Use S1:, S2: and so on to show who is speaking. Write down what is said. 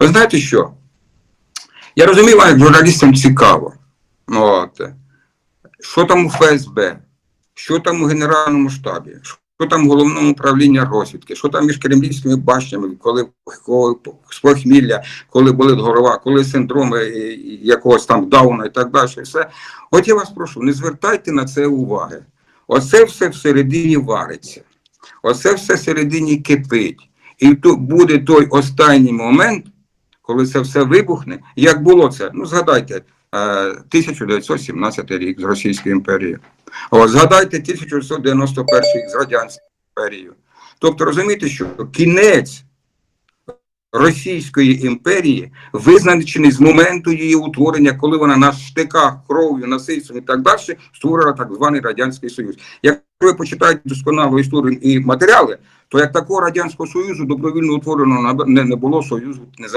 S1: Ви знаєте що? Я розумію, вам, як журналістам цікаво. Ну, От. Що там у ФСБ, що там у Генеральному штабі, що там в головному управлінні розвідки, що там між кремлівськими башнями, коли, з похмілля, коли болить голова, коли синдроми якогось там дауна і так далі. Все. От я вас прошу, не звертайте на це уваги. Оце все всередині вариться. Оце все всередині кипить. І тут буде той останній момент, коли це все вибухне. Як було це? Ну, згадайте, е, 1917 рік з Російською імперією. О, згадайте 1991 рік з Радянською імперією. Тобто розумієте, що кінець Російської імперії визначений з моменту її утворення, коли вона на штиках кров'ю, насильством і так далі створила так званий Радянський Союз. Якщо ви почитаєте досконало історію і матеріали, то як такого Радянського Союзу добровільно утворено не було Союзу незалежності.